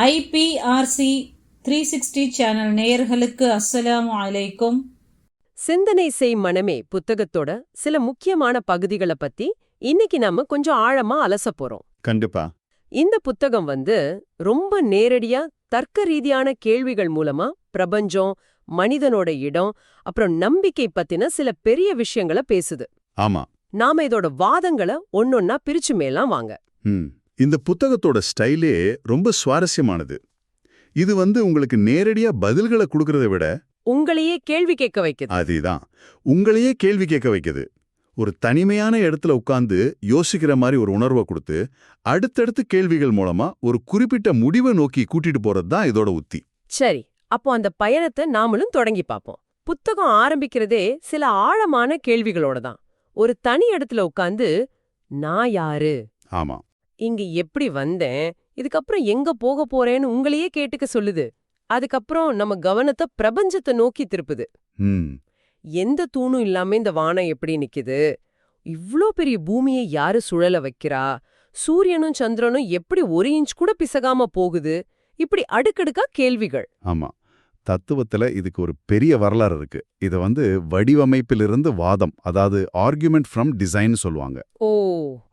IPRC three sixty channel நேயர்களுக்கு அஸ்ஸலாமு அலைக்கும். சிந்தனை செய் மனமே புத்தகத்தோட சில முக்கியமான பகுதிகள பத்தி இன்னைக்கு நாம கொஞ்சம் ஆழமா அலச போறோம். கண்டிப்பா. இந்த புத்தகம் வந்து ரொம்ப நேரடியா தர்க்க ரீதியான கேள்விகள் மூலமா பிரபஞ்சம் மனிதனோட இடம் அப்புறம் நம்பிக்கை பத்தின சில பெரிய விஷயங்கள பேசுது. ஆமா. நாம இதோட வாதங்களை ஒன்னொன்னா பிரிச்சு மேலாம் வாங்க. ம். இந்த புத்தகத்தோட ஸ்டைலே ரொம்ப சுவாரஸ்யமானது. இது வந்து உங்களுக்கு நேரடியா பதில்களை கொடுக்கறத விட உங்களையே கேள்வி கேட்க வைக்குது. அதுதான். உங்களையே கேள்வி கேட்க வைக்குது. ஒரு தனிமையான இடத்துல உட்கார்ந்து யோசிக்கிற மாதிரி ஒரு உணர்வை கொடுத்து அடுத்தடுத்து கேள்விகள் மூலமா ஒரு குறிப்பிட்ட முடிவை நோக்கி கூட்டிட்டு போறது தான் இதோட உத்தி. சரி அப்போ அந்த பயணத்தை நாமளும் தொடங்கி பார்ப்போம். புத்தகம் ஆரம்பிக்கிறதே சில ஆழமான கேள்விகளோட தான் ஒரு தனி இடத்துல உட்கார்ந்து நான் யாரு? ஆமா. இங்க எப்படி வந்தேன்? இதுக்கப்புறம் எங்க போக போறேன்னு உங்களையே கேட்டுக்க சொல்லுது. அதுக்கப்புறம் நம்ம கவனத்தை பிரபஞ்சத்தை நோக்கி திருப்புது. எந்த தூணும் இல்லாம இந்த வானம் எப்படி நிக்குது? இவ்ளோ பெரிய பூமியை யாரு சுழல வைக்கிறா? சூரியனும் சந்திரனும் எப்படி ஒரு இன்ச் கூட பிசகாம போகுது? இப்படி அடுக்கடுக்கா கேள்விகள். ஆமா. தத்துவத்துல இதுக்கு ஒரு பெரிய வரலாறு இருக்கு. இத வந்து வடிவமைப்பிலிருந்து வாதம் அதாவது ஆர்குமெண்ட் ஃப்ரம் டிசைன் சொல்லுவாங்க. ஓ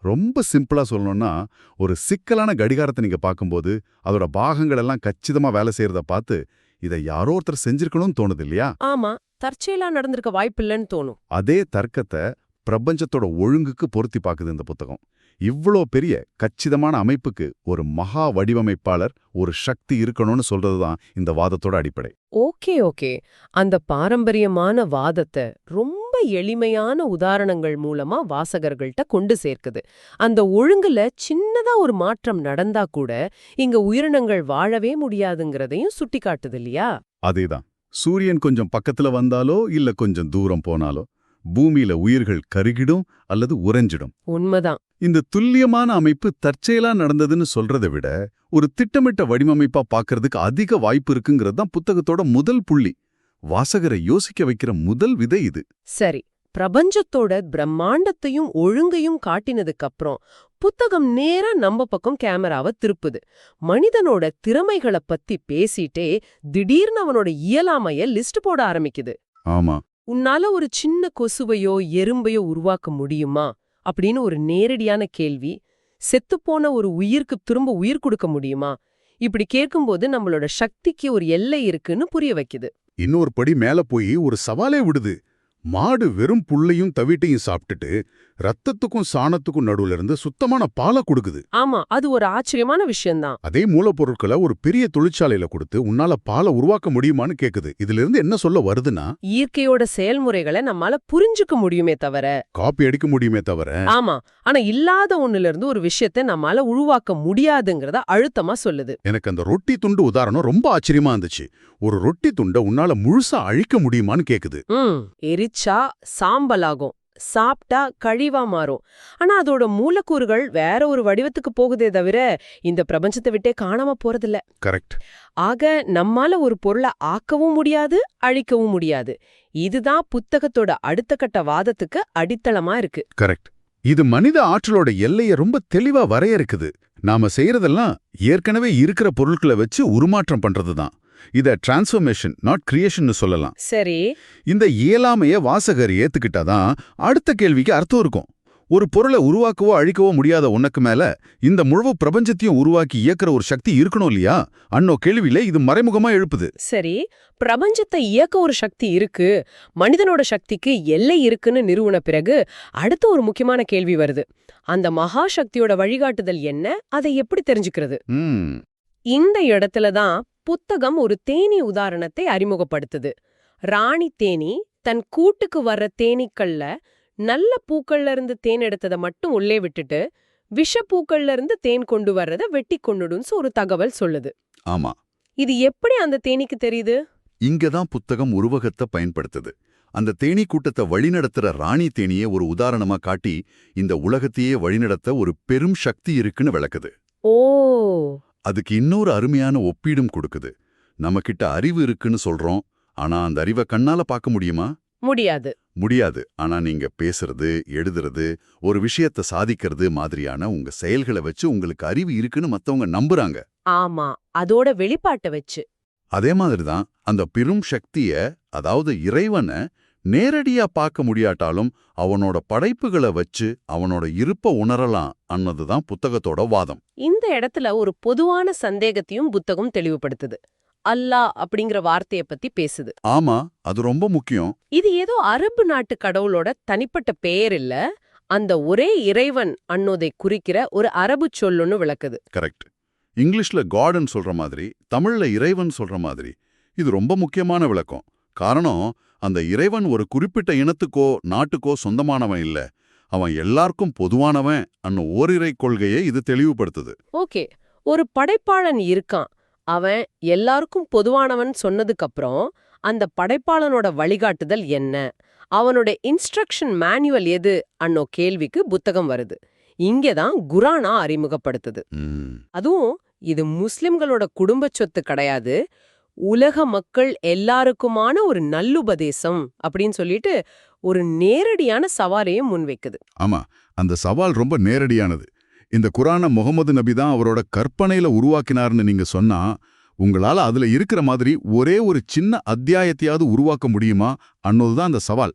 ரொம்ப சிம்பிளா சொல்லணும்னா ஒரு சிக்கலான கடிகாரத்தை நீங்க பார்க்கும்போது அதோட பாகங்கள் எல்லாம் கச்சிதமா வேலை செய்யறத பார்த்து இதை யாரோ ஒருத்தர் செஞ்சிருக்கணும்னு தோணுது இல்லையா? ஆமா தற்செயலா நடந்திருக்க வாய்ப்பில்லைன்னு தோணும். அதே தர்க்கத்தை பிரபஞ்சத்தோட ஒழுங்குக்கு பொருத்தி பார்க்குது இந்த புத்தகம். இவ்ளோ பெரிய கச்சிதமான அமைப்புக்கு ஒரு மகா வடிவமைப்பாளர் ஒரு சக்தி இருக்கணும்னு சொல்றதுதான் இந்த வாதத்தோட அடிப்படை. Okay okay. அந்த பாரம்பரியமான வாதத்தை ரொம்ப எளிமையான உதாரணங்கள் மூலமா வாசகர்கள்ட்ட கொண்டு சேர்க்குது. அந்த ஒழுங்குல சின்னதா ஒரு மாற்றம் நடந்தா கூட இங்க உயிரினங்கள் வாழவே முடியாதுங்கிறதையும் சுட்டிக்காட்டுது இல்லையா? அதேதான். சூரியன் கொஞ்சம் பக்கத்துல வந்தாலோ இல்ல கொஞ்சம் தூரம் போனாலோ பூமியில உயிர்கள் கருகிடும் அல்லது உறைஞ்சிடும். உண்மைதான். இந்த துல்லியமான அமைப்பு தற்செயலா நடந்ததுன்னு சொல்றதை விட ஒரு திட்டமிட்ட வடிவமைப்பா பார்க்கறதுக்கு அதிக வாய்ப்பு இருக்குங்கிறது தான் புத்தகத்தோட முதல் புள்ளி. வாசகரை யோசிக்க வைக்கிற முதல் விதை இது. சரி பிரபஞ்சத்தோட பிரம்மாண்டத்தையும் ஒழுங்கையும் காட்டினதுக்கு அப்புறம் புத்தகம் நேரா நம்ம பக்கம் கேமராவை திருப்புது. மனிதனோட திறமைகளை பத்தி பேசிட்டே திடீர்னு அவனோட இயலாமைய லிஸ்ட் போட ஆரம்பிக்குது. ஆமா. உன்னால ஒரு சின்ன கொசுவையோ எறும்பையோ உருவாக்க முடியுமா? அப்படின்னு ஒரு நேரடியான கேள்வி. செத்துப்போன ஒரு உயிருக்கு திரும்ப உயிர் கொடுக்க முடியுமா? இப்படி கேட்கும்போது நம்மளோட சக்திக்கு ஒரு எல்லை இருக்குன்னு புரிய வைக்குது. இன்னொரு படி மேல போய் ஒரு சவாலே விடுது. மாடு வெறும் புல்லையும் தவிட்டையும் சாப்பிட்டுட்டு ரத்தத்துக்கும் சாணத்துக்கும் நடுவுல இருந்து சுத்தமான பாலை கொடுக்குது. ஆமா அது ஒரு ஆச்சரியமான விஷயம்தான். அதே மூலப்பொருட்களை ஒரு பெரிய தொழிற்சாலையில கொடுத்து உன்னால பாலை உருவாக்க முடியுமான்னு கேக்குது. இதுல இருந்து என்ன சொல்ல வருதுன்னா இயற்கையோட செயல்முறைகளை நம்மால புரிஞ்சுக்க முடியுமே தவிர. காப்பி அடிக்க முடியுமே தவிர. ஆமா ஆனா இல்லாத ஒண்ணுல இருந்து ஒரு விஷயத்தை நம்மால உருவாக்க முடியாதுங்கிறத அழுத்தமா சொல்லுது. எனக்கு அந்த ரொட்டி துண்டு உதாரணம் ரொம்ப ஆச்சரியமா இருந்துச்சு. ஒரு ரொட்டி துண்டை உன்னால முழுசா அழிக்க முடியுமான்னு கேக்குது. எரிச்சா சாம்பலாகும். சாப்பிட்டா கழிவா மாறும். ஆனா அதோட மூலக்கூறுகள் வேற ஒரு வடிவத்துக்கு போகுதே தவிர இந்த பிரபஞ்சத்தை விட்டே காணாம போறதில்ல. கரெக்ட். ஆக நம்மால ஒரு பொருளை ஆக்கவும் முடியாது அழிக்கவும் முடியாது. இதுதான் புத்தகத்தோட அடுத்த கட்ட வாதத்துக்கு அடித்தளமா இருக்கு. கரெக்ட். இது மனித ஆற்றலோட எல்லைய ரொம்ப தெளிவா வரையறுக்குது. நாம செய்யறதெல்லாம் ஏற்கனவே இருக்கிற பொருட்களை வச்சு உருமாற்றம் பண்றதுதான். இத டிரான்ஸ்ஃபர்மேஷன் நாட் கிரியேஷன் சொல்லலாம். சரி. இந்த இயலாமைய வாசகர் ஏத்துக்கிட்டாதான் அடுத்த கேள்விக்கு அர்த்தம் இருக்கும். ஒரு பொருளை உருவாக்கவோ அழிக்கவோ முடியாத உனக்கு மேல இந்த முழு பிரபஞ்சத்தையும் உருவாக்கி இயக்குற ஒரு சக்தி இருக்கணும் இல்லையா? அன்னோ கேள்வியில இது மறைமுகமா எழுப்புது. சரி. பிரபஞ்சத்தை இயக்க ஒரு சக்தி இருக்கு. மனிதனோட சக்திக்கு எல்லை இருக்குன்னு நிறுவன பிறகு அடுத்த ஒரு முக்கியமான கேள்வி வருது. அந்த மகா சக்தியோட வழிகாட்டுதல் என்ன? அதை எப்படி தெரிஞ்சுக்கிறது? இந்த இடத்துல தான் புத்தகம் ஒரு தேனீ உதாரணத்தை அறிமுகப்படுத்துது. ராணி தேனீ தன் கூட்டுக்கு வர்ற தேனீக்கள்ல நல்ல பூக்கள்ல இருந்து தேன் எடுத்ததை மட்டும் உள்ளே விட்டுட்டு விஷப்பூக்கள்ல இருந்து தேன் கொண்டு வர்றத வெட்டி கொண்டுடுன்னு ஒரு தகவல் சொல்லுது. ஆமா. இது எப்படி அந்த தேனீக்கு தெரியுது? இங்கதான் புத்தகம் உருவகத்தை பயன்படுத்துது. அந்த தேனீ கூட்டத்தை வழிநடத்துற ராணி தேனியை ஒரு உதாரணமா காட்டி இந்த உலகத்தையே வழிநடத்த ஒரு பெரும் சக்தி இருக்குன்னு விளக்குது. ஓ! அதுக்கு இன்னொரு அருமையான ஒப்பீடும் கொடுக்குது. நம்மகிட்ட அறிவு இருக்குன்னு சொல்றோம் ஆனா அந்த அறிவை கண்ணால பார்க்க முடியுமா? முடியாது. முடியாது. ஆனா நீங்க பேசுறது எழுதுறது ஒரு விஷயத்த சாதிக்கிறது மாதிரியான உங்க செயல்களை வச்சு உங்களுக்கு அறிவு இருக்குன்னு மத்தவங்க நம்புறாங்க. ஆமா அதோட வெளிப்பாட்டை வச்சு. அதே மாதிரிதான் அந்த பெரும் சக்திய அதாவது இறைவனை நேரடியா பார்க்க முடியாட்டாலும் அவனோட படைப்புகளை வச்சு அவனோட இருப்ப உணரலாம் அன்னதுதான் புத்தகத்தோட வாதம். இந்த இடத்துல ஒரு பொதுவான சந்தேகத்தையும் புத்தகம் தெளிவுபடுத்துது. அல்லாஹ் அப்படிங்கிற வார்த்தைய பத்தி பேசுது. ஆமா அது ரொம்ப முக்கியம். இது ஏதோ அரபு நாட்டு கடவுளோட தனிப்பட்ட பெயர் இல்ல அந்த ஒரே இறைவன் அன்னோதை குறிக்கிற ஒரு அரபு சொல்லுன்னு விளக்குது. கரெக்ட். இங்கிலீஷ்ல காட்னு சொல்ற மாதிரி தமிழ்ல இறைவன் சொல்ற மாதிரி இது ரொம்ப முக்கியமான விளக்கம். காரணம் அந்த இறைவன் ஒரு குறிப்பிட்ட இனத்துக்கோ நாட்டுக்கோ சொந்தமானவன் இல்ல. அவன் எல்லாருக்கும் பொதுவானவன் அன்னு ஓரிரை கொள்கையை இது தெளிவுபடுத்துது. ஓகே. ஒரு படைப்பாளன் இருக்கான். அவன் எல்லாருக்கும் பொதுவானவன் சொன்னதுக்கு அப்புறம் அந்த படைப்பாளனோட வழிகாட்டுதல் என்ன? அவனோட இன்ஸ்ட்ரக்ஷன் மேனுவல் எது? அன்னோ கேள்விக்கு புத்தகம் வருது. இங்கதான் குரானா அறிமுகப்படுத்துது. அதுவும் இது முஸ்லிம்களோட குடும்ப சொத்து கிடையாது. உலக மக்கள் எல்லாருக்குமான ஒரு நல்லுபதேசம் அப்படின்னு சொல்லிட்டு ஒரு நேரடியான சவாலையும் முன்வைக்குது. ஆமா அந்த சவால் ரொம்ப நேரடியானது. இந்த குரான முகமது நபி தான் அவரோட கற்பனையில உருவாக்கினார்னு நீங்க சொன்னா உங்களால அதுல இருக்கிற மாதிரி ஒரே ஒரு சின்ன அத்தியாயத்தையாவது உருவாக்க முடியுமா? அன்னதுதான் அந்த சவால்.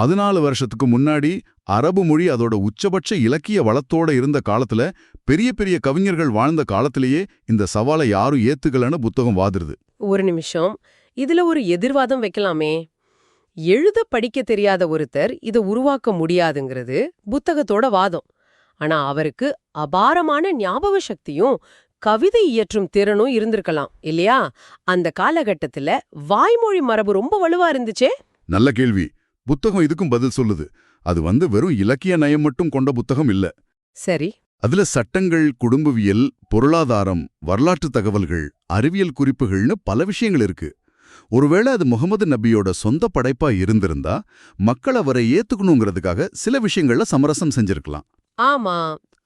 பதினாலு வருஷத்துக்கு முன்னாடி அரபு மொழி அதோட உச்சபட்ச இலக்கிய வளத்தோட இருந்த காலத்துல பெரிய பெரிய கவிஞர்கள் வாழ்ந்த காலத்திலேயே இந்த சவாலை யாரும் ஏத்துக்கலன்னு புத்தகம் வாதிருது. ஒரு நிமிஷம். இதுல ஒரு எதிர்வாதம் வைக்கலாமே. எழுத படிக்க தெரியாத ஒருத்தர் இத உருவாக்க முடியாதுங்கிறது புத்தகத்தோட வாதம். ஆனா அவருக்கு அபாரமான ஞாபக சக்தியும் கவிதை இயற்றும் திறனும் இருந்திருக்கலாம் இல்லையா? அந்த காலகட்டத்துல வாய்மொழி மரபு ரொம்ப வலுவா இருந்துச்சே? நல்ல கேள்வி. புத்தகம் இதுக்கும் பதில் சொல்லுது. அது வந்து வெறும் இலக்கிய நயம் மட்டும் கொண்ட புத்தகம் இல்ல. சரி. அதுல சட்டங்கள் குடும்பவியல் பொருளாதாரம் வரலாற்று தகவல்கள் அறிவியல் குறிப்புகள்னு பல விஷயங்கள் இருக்கு. ஒருவேளை அது முகமது நபியோட சொந்த படைப்பா இருந்திருந்தா மக்கள் அவரை ஏத்துக்கணுங்கிறதுக்காக சில விஷயங்கள்ல சமரசம் செஞ்சிருக்கலாம். ஆமா.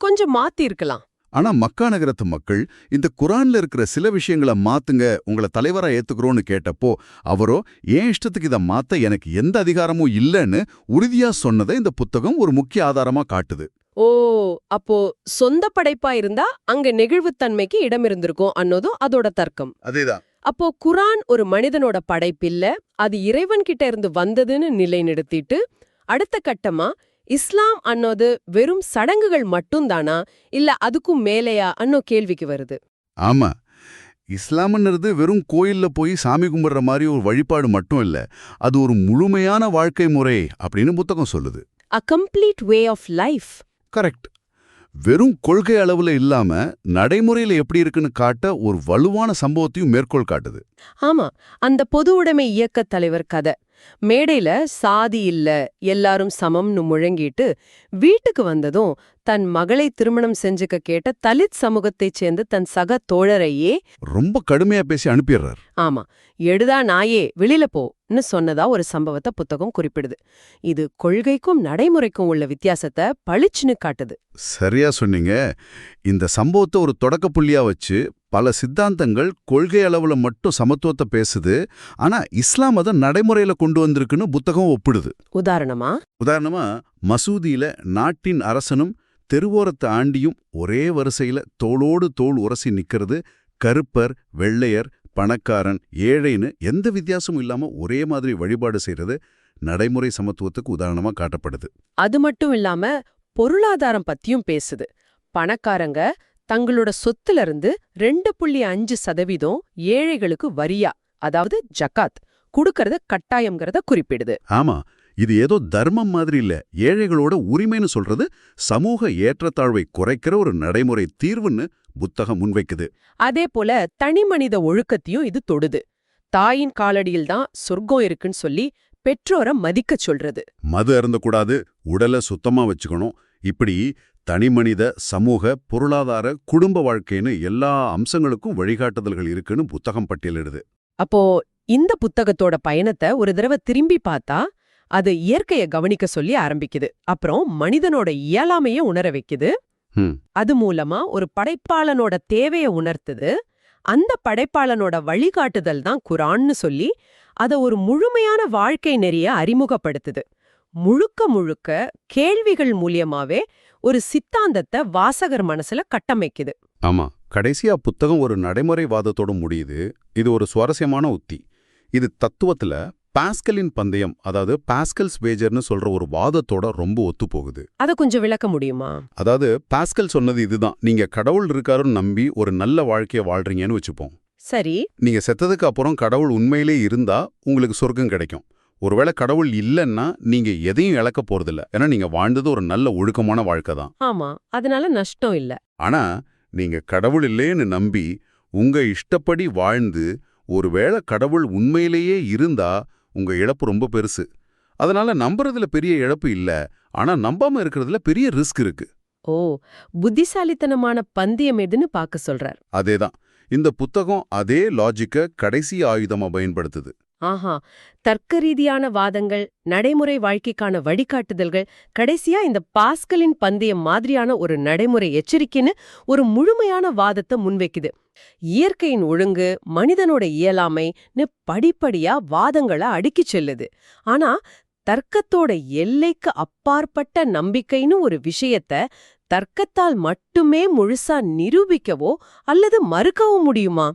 கொஞ்சம் மாத்தி இருக்கலாம் ஆனா மக்கா நகரத்து மக்கள் இந்த குரான்ல இருக்கிற சில விஷயங்களை மாத்துங்க உங்களை தலைவரா ஏத்துக்கிறோன்னு கேட்டப்போ அவரோ ஏன் இஷ்டத்துக்கு இதை மாத்த எனக்கு எந்த அதிகாரமும் இல்லைன்னு உறுதியா சொன்னதை இந்த புத்தகம் ஒரு முக்கிய ஆதாரமா காட்டுது. ஓ அப்போ சொந்த படைப்பா இருந்தா அங்க நெகிழ்வுத்தன்மைக்கு இடம் இருந்திருக்கும் அன்னதும் அதோட தர்க்கம். அதேதான். அப்போ குரான் ஒரு மனிதனோட படைப்பில்ல அது இறைவன் கிட்ட இருந்து வந்ததுன்னு நிலைநிறுத்திட்டு அடுத்த கட்டமா இஸ்லாம் அன்னோது வெறும் சடங்குகள் மட்டும்தானா? இல்ல அதுக்கும் மேலையா அன்னோ கேள்விக்கு வருது. ஆமா. இஸ்லாம்ன்றது வெறும் கோயில்ல போய் சாமி கும்பிடுற மாதிரி ஒரு வழிபாடு மட்டும் இல்ல. அது ஒரு முழுமையான வாழ்க்கை முறை அப்படின்னு புத்தகம் சொல்லுது. A complete way of life correct வெறும் கொள்கை அளவுல இல்லாம நடைமுறையில எப்படி இருக்குன்னு காட்ட ஒரு வலுவான சம்பவத்தையும் மேற்கோள் காட்டுது. ஆமா அந்த பொது உடைமை இயக்கத் தலைவர் கதை. மேடையில சாதி இல்ல எல்லாரும் சமம்னு முழங்கிட்டு வீட்டுக்கு வந்ததும் தன் மகளை திருமணம் செஞ்சுக்க கேட்ட தலித் சமூகத்தைச் சேர்ந்த தன் சக தோழரையே ரொம்ப கடுமையா பேசி அனுப்பிடுறார். ஆமா எடுதா நாயே வெளியில போன்னு சொன்னதா ஒரு சம்பவத்தை புத்தகம் குறிப்பிடுது. இது கொள்கைக்கும் நடைமுறைக்கும் உள்ள வித்தியாசத்தை பளிச்சுன்னு காட்டுது. சரியா சொன்னீங்க. இந்த சம்பவத்தை ஒரு தொடக்க புள்ளியா வச்சு பல சித்தாந்தங்கள் கொள்கை அளவுல மட்டும் சமத்துவத்தை பேசுது. ஆனா இஸ்லாம் அதை நடைமுறையில கொண்டு வந்திருக்குன்னு புத்தகம் ஒப்பிடுது. உதாரணமா? உதாரணமா மசூதியில நாட்டின் அரசனும் தெருவோரத்து ஆண்டியும் ஒரே வரிசையில தோளோடு தோள் உரசி நிக்கிறது கருப்பர் வெள்ளையர் பணக்காரன் ஏழைன்னு எந்த வித்தியாசமும் இல்லாம ஒரே மாதிரி வழிபாடு செய்யறது நடைமுறை சமத்துவத்துக்கு உதாரணமா காட்டப்படுது. அது மட்டும் இல்லாம பொருளாதாரம் பத்தியும் பேசுது. பணக்காரங்க தங்களோட சொத்துல இருந்து ரெண்டு புள்ளி அஞ்சு சதவீதம் ஏழைகளுக்கு வரியா அதாவது ஜக்காத் குடுக்கறத கட்டாயம்ங்கிறத குறிப்பிடுது. ஆமா இது ஏதோ தர்மம் மாதிரி இல்ல. ஏழைகளோட உரிமைன்னு சொல்றது சமூக ஏற்றத்தாழ்வை குறைக்கிற ஒரு நடைமுறை தீர்வுன்னு புத்தகம் முன்வைக்குது. அதே போல தனிமனித ஒழுக்கத்தையும் இது தொடுது. தாயின் காலடியில் தான் சொர்க்கம் இருக்குன்னு சொல்லி பெற்றோரை மதிக்கச் சொல்றது. மது அருந்தக்கூடாது உடலை சுத்தமா வச்சுக்கணும். இப்படி தனிமனித சமூக பொருளாதார குடும்ப வாழ்க்கைன்னு எல்லா அம்சங்களுக்கும் வழிகாட்டுதல்கள் இருக்குன்னு புத்தகம் பட்டியலிடுது. அப்போ இந்த புத்தகத்தோட பயணத்தை ஒரு தடவை திரும்பி பார்த்தா அது இயற்கைய கவனிக்க சொல்லி ஆரம்பிக்குது. அப்புறம் மனிதனோட இயலாமைய உணர வைக்குது. அது மூலமா ஒரு படைப்பாளனோட தேவைய உணர்த்துது. அந்த படைப்பாளனோட வழிகாட்டுதல் தான் குரான்னு சொல்லி அத ஒரு முழுமையான வாழ்க்கை நெறிய அறிமுகப்படுத்துது. முழுக்க முழுக்க கேள்விகள் மூலியமாவே ஒரு சித்தாந்தத்தை வாசகர் மனசுல கட்டமைக்குது. ஆமா. கடைசியா புத்தகம் ஒரு நடைமுறைவாதத்தோட முடியுது. இது ஒரு சுவாரஸ்யமான உத்தி. இது தத்துவத்துல பாஸ்கலின் பந்தயம் அதாவது பாஸ்கல்ஸ் வேஜர்னு சொல்ற ஒரு வாதத்தோட ரொம்ப ஒத்துப்போகுது. அத கொஞ்சம் விளக்க முடியுமா? அதாவது பாஸ்கல் சொன்னது இதுதான். நீங்க கடவுள் இருக்காருன்னு நம்பி ஒரு நல்ல வாழ்க்கைய வாழ்றீங்கன்னு வச்சுப்போம். சரி. நீங்க செத்ததுக்கு அப்புறம் கடவுள் உண்மையிலே இருந்தா உங்களுக்கு சொர்க்கம் கிடைக்கும். ஒருவேளை கடவுள் இல்லைன்னா நீங்க எதையும் இழக்க போறதில்ல. ஏன்னா நீங்க வாழ்ந்தது ஒரு நல்ல ஒழுக்கமான வாழ்க்கை தான். ஆமா. அதனால நஷ்டம் இல்ல. ஆனா நீங்க கடவுள் இல்லேன்னு நம்பி உங்க இஷ்டப்படி வாழ்ந்து ஒருவேளை கடவுள் உண்மையிலேயே இருந்தா உங்க இழப்பு ரொம்ப பெருசு. அதனால நம்புறதுல பெரிய இழப்பு இல்ல. ஆனா நம்பாம இருக்கிறதுல பெரிய ரிஸ்க் இருக்கு. ஓ புத்திசாலித்தனமான பந்தயம் எதுன்னு பார்க்க சொல்றார். அதேதான். இந்த புத்தகம் அதே லாஜிக்க கடைசி ஆயுதமா பயன்படுத்துது. ஆஹா தர்க்க ரீதியான வாதங்கள் நடைமுறை வாழ்க்கைக்கான வழிகாட்டுதல்கள் கடைசியா இந்த பாஸ்கலின் பந்தயம் மாதிரியான ஒரு நடைமுறை எச்சரிக்கைன்னு ஒரு முழுமையான வாதத்தை முன்வைக்குது. இயற்கையின் ஒழுங்கு மனிதனோட இயலாமைன்னு படிப்படியா வாதங்களை அடுக்கிச் செல்லுது. ஆனா தர்க்கத்தோட எல்லைக்கு அப்பாற்பட்ட நம்பிக்கைன்னு ஒரு விஷயத்த தர்க்கத்தால் மட்டுமே முழுசா நிரூபிக்கவோ அல்லது மறுக்கவோ முடியுமா?